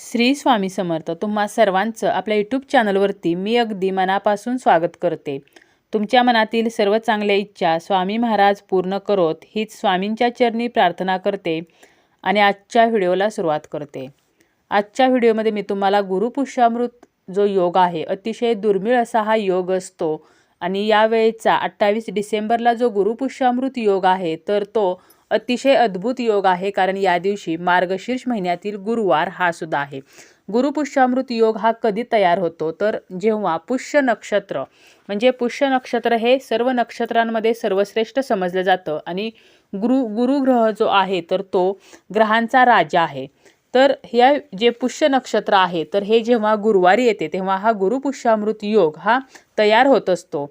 श्री स्वामी समर्थ तुम्हा सर्वांचं आपल्या यूट्यूब चॅनलवरती मी अगदी मनापासून स्वागत करते. तुमच्या मनातील सर्व चांगल्या इच्छा स्वामी महाराज पूर्ण करोत हीच स्वामींच्या चरणी प्रार्थना करते आणि आजच्या व्हिडिओला सुरुवात करते. आजच्या व्हिडिओमध्ये मी तुम्हाला गुरुपुष्यामृत जो योग आहे अतिशय दुर्मिळ असा हा योग असतो आणि यावेळेचा अठ्ठावीस डिसेंबरला जो गुरुपुष्यामृत योग आहे तर तो अतिशय अद्भुत योग आहे कारण या दिवशी मार्गशीर्ष महिन्यातील गुरुवार हा सुद्धा आहे. गुरुपुष्यामृत योग हा कधी तयार होतो? तर जेव्हा पुष्य नक्षत्र म्हणजे पुष्य नक्षत्र हे सर्व नक्षत्रांमध्ये सर्वश्रेष्ठ समजलं जातं आणि गुरु गुरुग्रह जो आहे तर तो ग्रहांचा राजा आहे. तर ह्या जे पुष्य नक्षत्र आहे तर हे जेव्हा गुरुवारी येते तेव्हा हा गुरुपुष्यामृत योग हा तयार होत असतो.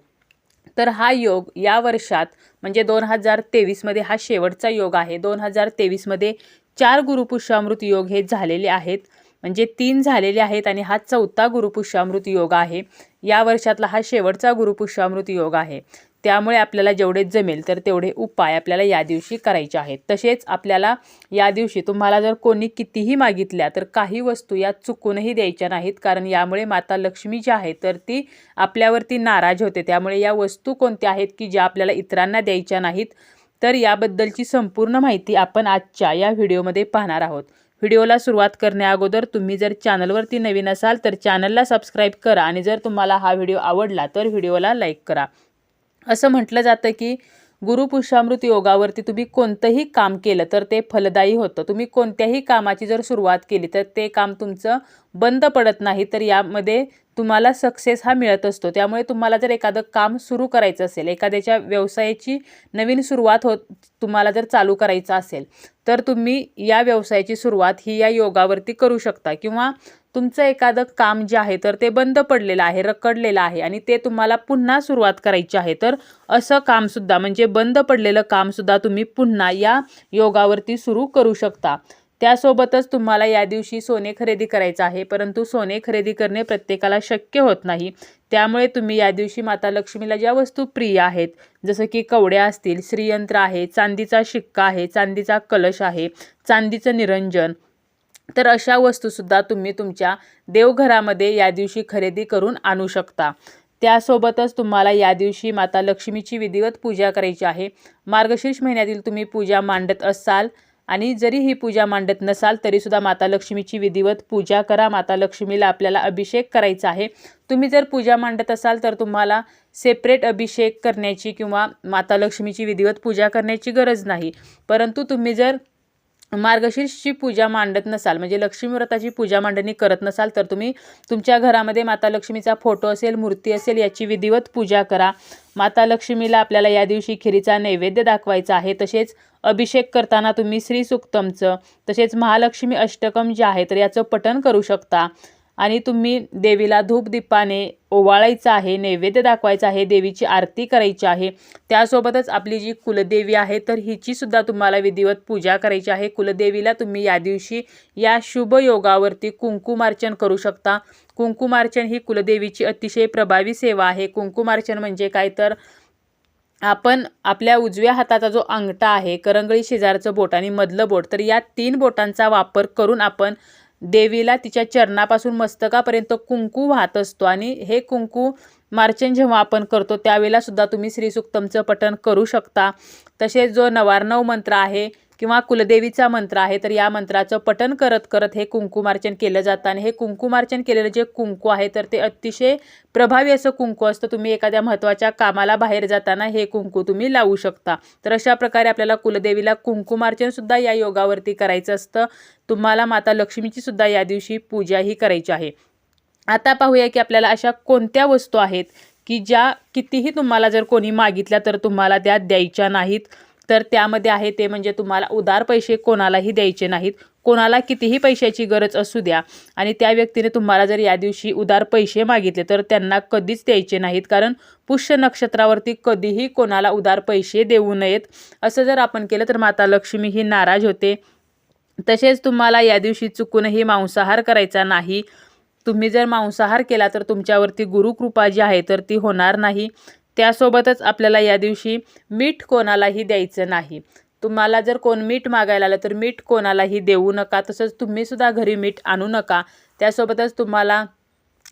तर हा योग या वर्षात म्हणजे दोन हजार तेवीसमध्ये हा शेवटचा योग आहे. दोन हजार तेवीसमध्ये चार गुरुपुष्यामृत योग हे झालेले आहेत. म्हणजे तीन झालेले आहेत आणि हा चौथा गुरुपुष्यामृत योग आहे. या वर्षातला हा शेवटचा गुरुपुष्यामृत योग आहे. त्यामुळे आपल्याला जेवढे जमेल तर तेवढे उपाय आपल्याला या दिवशी करायचे आहेत. तसेच आपल्याला या दिवशी तुम्हाला जर कोणी कितीही मागितल्या तर काही वस्तू या चुकूनही द्यायच्या नाहीत. कारण यामुळे माता लक्ष्मी जी आहे तर ती आपल्यावरती नाराज होते. त्यामुळे या वस्तू कोणत्या आहेत की ज्या आपल्याला इतरांना द्यायच्या नाहीत? तर याबद्दलची संपूर्ण माहिती आपण आजच्या या व्हिडिओमध्ये पाहणार आहोत. व्हिडिओला सुरुवात करण्याअगोदर तुम्ही जर चॅनलवरती नवीन असाल तर चॅनलला सबस्क्राईब करा आणि जर तुम्हाला हा व्हिडिओ आवडला तर व्हिडिओला लाईक करा. असं म्हटलं जातं की गुरुपुष्यामृत योगावरती तुम्ही कोणतंही काम केलं तर ते फलदायी होतं. तुम्ही कोणत्याही कामाची जर सुरुवात केली तर ते काम तुमचं बंद पडत नाही तर यामध्ये तुम्हाला सक्सेस हा मिळत असतो. त्यामुळे तुम्हाला जर एखादं काम सुरू करायचं असेल एखाद्याच्या व्यवसायाची नवीन सुरुवात होत तुम्हाला जर चालू करायचं असेल तर तुम्ही या व्यवसायाची सुरुवात ही या योगावरती करू शकता. किंवा तुमचं एखादं काम जे आहे तर ते बंद पडलेलं आहे रखडलेलं आहे आणि ते तुम्हाला पुन्हा सुरुवात करायची आहे तर असं कामसुद्धा म्हणजे बंद पडलेलं कामसुद्धा तुम्ही पुन्हा या योगावरती सुरू करू शकता. त्यासोबतच तुम्हाला या दिवशी सोने खरेदी करायचं आहे परंतु सोने खरेदी करणे प्रत्येकाला शक्य होत नाही. त्यामुळे तुम्ही या दिवशी माता लक्ष्मीला ज्या वस्तू प्रिय आहेत जसं की कवड्या असतील श्रीयंत्र आहे चांदीचा शिक्का आहे चांदीचा कलश आहे चांदीचं निरंजन तर अशा वस्तूसुद्धा तुम्ही तुमच्या देवघरामध्ये या दिवशी खरेदी करून आणू शकता. त्यासोबतच तुम्हाला या दिवशी माता लक्ष्मीची विधिवत पूजा करायची आहे. मार्गशीर्ष महिन्यातील तुम्ही पूजा मांडत असाल आणि जरी ही पूजा मांडत नसाल तरीसुद्धा माता लक्ष्मीची विधिवत पूजा करा. माता लक्ष्मीला आपल्याला अभिषेक करायचा आहे. तुम्ही जर पूजा मांडत असाल तर तुम्हाला सेपरेट अभिषेक करण्याची किंवा माता लक्ष्मीची विधिवत पूजा करण्याची गरज नाही. परंतु तुम्ही जर मार्गशीर्षची पूजा मांडत नसाल म्हणजे लक्ष्मी व्रताची पूजा मांडणी करत नसाल तर तुम्ही तुमच्या घरामध्ये माता लक्ष्मीचा फोटो असेल मूर्ती असेल याची विधिवत पूजा करा. माता लक्ष्मीला आपल्याला या दिवशी खिरीचा नैवेद्य दाखवायचा आहे. तसेच अभिषेक करताना तुम्ही श्री सुक्तमचं तसेच महालक्ष्मी अष्टकम जे आहे तर याचं पठण करू शकता. आणि तुम्ही देवीला धूप दीपाने ओवाळायचं आहे नैवेद्य दाखवायचं आहे देवीची आरती करायची आहे त्यासोबतच आपली जी कुलदेवी आहे तर हिचीसुद्धा तुम्हाला विधिवत पूजा करायची आहे. कुलदेवीला तुम्ही या दिवशी या शुभ योगावरती कुंकुमार्चन करू शकता. कुंकुमार्चन ही कुलदेवीची अतिशय प्रभावी सेवा आहे. कुंकुमार्चन म्हणजे काय? तर आपण आपल्या उजव्या हाताचा जो अंगठा आहे करंगळी शेजारचं बोट आणि मधलं बोट तर या तीन बोटांचा वापर करून आपण देवीला तिच्या चरणापासून मस्तकापर्यंत कुंकू वाहत असतो आणि हे कुंकू मार्चन जेव्हा आपण करतो त्यावेळेला सुद्धा तुम्ही श्रीसुक्तमचं पठण करू शकता. तसेच जो नवारनव मंत्र आहे किंवा कुलदेवीचा मंत्र आहे तर या मंत्राचं पठन करत करत हे कुंकुमार्चन केलं जातं. आणि हे कुंकुमार्चन केलेलं जे कुंकू आहे तर ते अतिशय प्रभावी असं कुंकू असतं. तुम्ही एखाद्या महत्त्वाच्या कामाला बाहेर जाताना हे कुंकू तुम्ही लावू शकता. तर अशा प्रकारे आपल्याला कुलदेवीला कुंकुमार्चनसुद्धा या योगावरती करायचं असतं. तुम्हाला माता लक्ष्मीची सुद्धा या दिवशी पूजाही करायची आहे. आता पाहूया की आपल्याला अशा कोणत्या वस्तू आहेत की ज्या कितीही तुम्हाला जर कोणी मागितल्या तर तुम्हाला त्या द्यायच्या नाहीत. तर त्यामध्ये आहे ते म्हणजे तुम्हाला उदार पैसे कोणालाही द्यायचे नाहीत. कोणाला कितीही पैशाची गरज असू द्या. आणि त्या व्यक्तीने तुम्हाला जर या दिवशी उदार पैसे मागितले तर त्यांना कधीच द्यायचे नाहीत. कारण पुष्य नक्षत्रावरती कधीही कोणाला उदार पैसे देऊ नयेत. असं जर आपण केलं तर माता लक्ष्मी ही नाराज होते. तसेच तुम्हाला या दिवशी चुकूनही मांसाहार करायचा नाही. तुम्ही जर मांसाहार केला तर तुमच्यावरती गुरुकृपा जी आहे तर ती होणार नाही. त्यासोबतच आपल्याला या दिवशी मीठ कोणालाही द्यायचं नाही. तुम्हाला जर कोण मीठ मागायला आलं तर मीठ कोणालाही देऊ नका. तसंच तुम्हीसुद्धा घरी मीठ आणू नका. त्यासोबतच तुम्हाला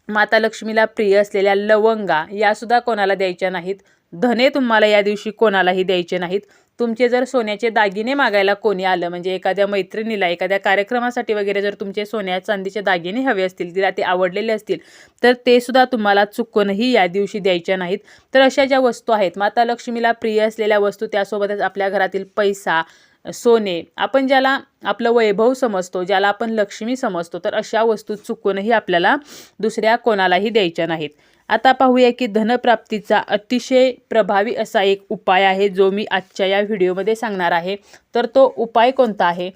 माता लक्ष्मीला प्रिय असलेल्या लवंगा यासुद्धा कोणाला द्यायच्या नाहीत. धने तुम्हाला या दिवशी कोणालाही द्यायचे नाहीत. तुमचे जर सोन्याचे दागिने मागायला कोणी आलं म्हणजे एखाद्या मैत्रिणीला एखाद्या कार्यक्रमासाठी वगैरे जर तुमचे सोन्या चांदीचे दागिने हवे असतील तिला ते आवडलेले असतील तर ते सुद्धा तुम्हाला चुकूनही या दिवशी द्यायच्या नाहीत. तर अशा ज्या वस्तू आहेत माता लक्ष्मीला प्रिय असलेल्या वस्तू त्यासोबतच आपल्या घरातील पैसा सोने आपण ज्याला आपलं वैभव समजतो ज्याला आपण लक्ष्मी समजतो तर अशा वस्तू चुकूनही आपल्याला दुसऱ्या कोणालाही द्यायच्या नाहीत. आता पाहूया की धनप्राप्तीचा अतिशय प्रभावी असा एक उपाय आहे जो मी आजच्या या व्हिडिओमध्ये सांगणार आहे. तर तो उपाय कोणता आहे?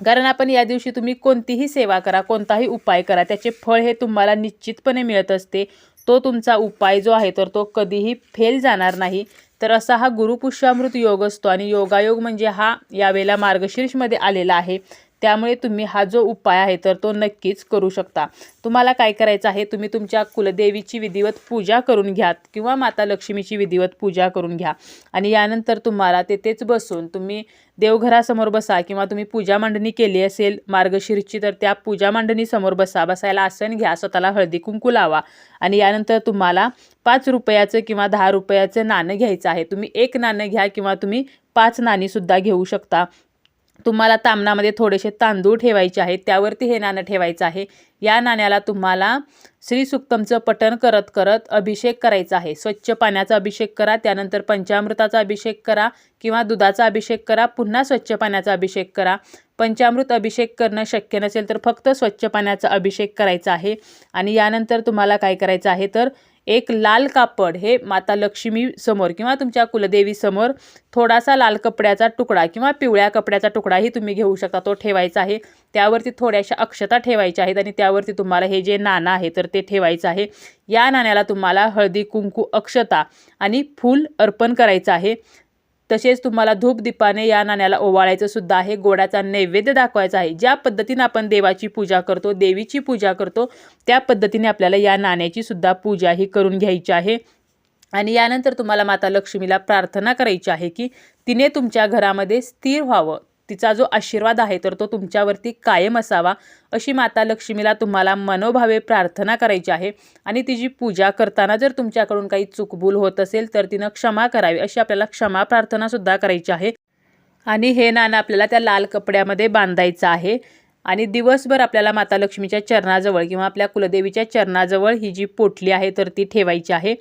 कारण आपण या दिवशी तुम्ही कोणतीही सेवा करा कोणताही उपाय करा त्याचे फळ हे तुम्हाला निश्चितपणे मिळत असते. तो तुमचा उपाय जो आहे तर तो कधीही फेल जाणार नाही. तर असा हा गुरुपुष्यामृत योग असतो आणि योगायोग म्हणजे हा यावेळेला मार्गशीर्षमध्ये आलेला आहे. त्यामुळे तुम्ही हा जो उपाय आहे तर तो नक्कीच करू शकता. तुम्हाला काय करायचं आहे तुम्ही तुमच्या कुलदेवीची विधिवत पूजा करून घ्या किंवा माता लक्ष्मीची विधिवत पूजा करून घ्या. आणि यानंतर तुम्हाला तेथेच बसून तुम्ही देवघरासमोर बसा किंवा तुम्ही पूजा मांडणी केली असेल मार्गशीर्षची तर त्या पूजा मांडणीसमोर बसा. बसायला आसन घ्या स्वतःला हळदी कुंकू लावा. आणि यानंतर तुम्हाला पाच रुपयाचं किंवा दहा रुपयाचं नाणं घ्यायचं आहे. तुम्ही एक नाणं घ्या किंवा तुम्ही पाच नाणीसुद्धा घेऊ शकता. तुम्हाला तामणामध्ये थोडेसे तांदूळ ठेवायचे आहेत त्यावरती हे नाणं ठेवायचं आहे. या नाण्याला तुम्हाला श्री सुक्तमचं पठण करत करत अभिषेक करायचा आहे. स्वच्छ पाण्याचा अभिषेक करा त्यानंतर पंचामृताचा अभिषेक करा किंवा दुधाचा अभिषेक करा पुन्हा स्वच्छ पाण्याचा अभिषेक करा. पंचामृत अभिषेक करणं शक्य नसेल तर फक्त स्वच्छ पाण्याचा अभिषेक करायचा आहे. आणि यानंतर तुम्हाला काय करायचं आहे तर एक लाल कापड हे माता लक्ष्मी समोर किंवा तुमच्या कुलदेवी समोर थोडासा लाल कपड्याचा तुकडा किंवा पिवळ्या कपड्याचा तुकडाही तुम्ही घेऊ शकता. तो ठेवायचा आहे. त्यावरती थोड्याशा अक्षता ठेवायच्या आहेत आणि त्यावरती तुम्हाला हे जे नाणं आहे तर ते ठेवायचं आहे. या नाण्याला तुम्हाला हळदी कुंकू अक्षता आणि फूल अर्पण करायचं आहे. तसेच तुम्हाला धूप दीपाने या नाण्याला ओवाळायचं सुद्धा आहे. गोडाचा नैवेद्य दाखवायचा आहे. ज्या पद्धतीने आपण देवाची पूजा करतो देवीची पूजा करतो त्या पद्धतीने आपल्याला या नाण्याची सुद्धा पूजा ही करून घ्यायची आहे. आणि यानंतर तुम्हाला माता लक्ष्मीला प्रार्थना करायची आहे की तिने तुमच्या घरामध्ये स्थिर व्हावं. तिचा जो आशीर्वाद आहे तर तो तुमच्यावरती कायम असावा. अशी माता लक्ष्मीला तुम्हाला मनोभावे प्रार्थना करायची आहे. आणि तिची पूजा करताना जर तुमच्याकडून काही चुकबूल होत असेल तर तिनं क्षमा करावी अशी आपल्याला क्षमा प्रार्थनासुद्धा करायची आहे. आणि हे नाणं आपल्याला त्या लाल कपड्यामध्ये बांधायचं आहे. आणि दिवसभर आपल्याला माता लक्ष्मीच्या चरणाजवळ किंवा आपल्या कुलदेवीच्या चरणाजवळ ही जी पोटली आहे तर ती ठेवायची आहे.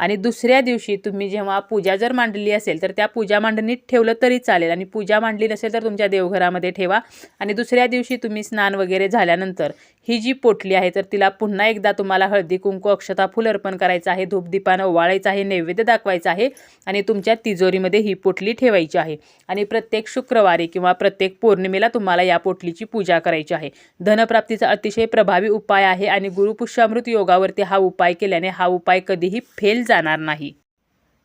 आणि दुसऱ्या दिवशी तुम्ही जेव्हा पूजा जर मांडली असेल तर त्या पूजा मांडणीत ठेवलं तरी चालेल. आणि पूजा मांडली नसेल तर तुमच्या देवघरामध्ये ठेवा. आणि दुसऱ्या दिवशी तुम्ही स्नान वगैरे झाल्यानंतर ही जी पोटली आहे तर तिला पुन्हा एकदा तुम्हाला हळदी कुंकू अक्षता फुल अर्पण करायचं आहे. धूपदीपानं ओवाळायचं आहे नैवेद्य दाखवायचं आहे आणि तुमच्या तिजोरीमध्ये ही पोटली ठेवायची आहे. आणि प्रत्येक शुक्रवारी किंवा प्रत्येक पौर्णिमेला तुम्हाला या पोटलीची पूजा करायची आहे. धनप्राप्तीचा अतिशय प्रभावी उपाय आहे आणि गुरुपुष्यामृत योगावरती हा उपाय केल्याने हा उपाय कधीही फेल जाणार नाही.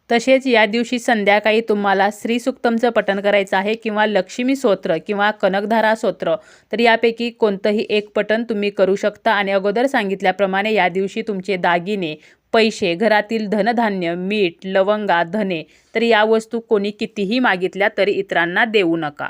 तसेच या दिवशी संध्याकाळी तुम्हाला श्रीसुक्तमचं पठण करायचं आहे किंवा लक्ष्मी स्तोत्र किंवा कनकधारा स्तोत्र तर यापैकी कोणतंही एक पठण तुम्ही करू शकता. आणि अगोदर सांगितल्याप्रमाणे या दिवशी तुमचे दागिने पैसे घरातील धनधान्य मीठ लवंगा धने तर या वस्तू कोणी कितीही मागितल्या तरी इतरांना देऊ नका.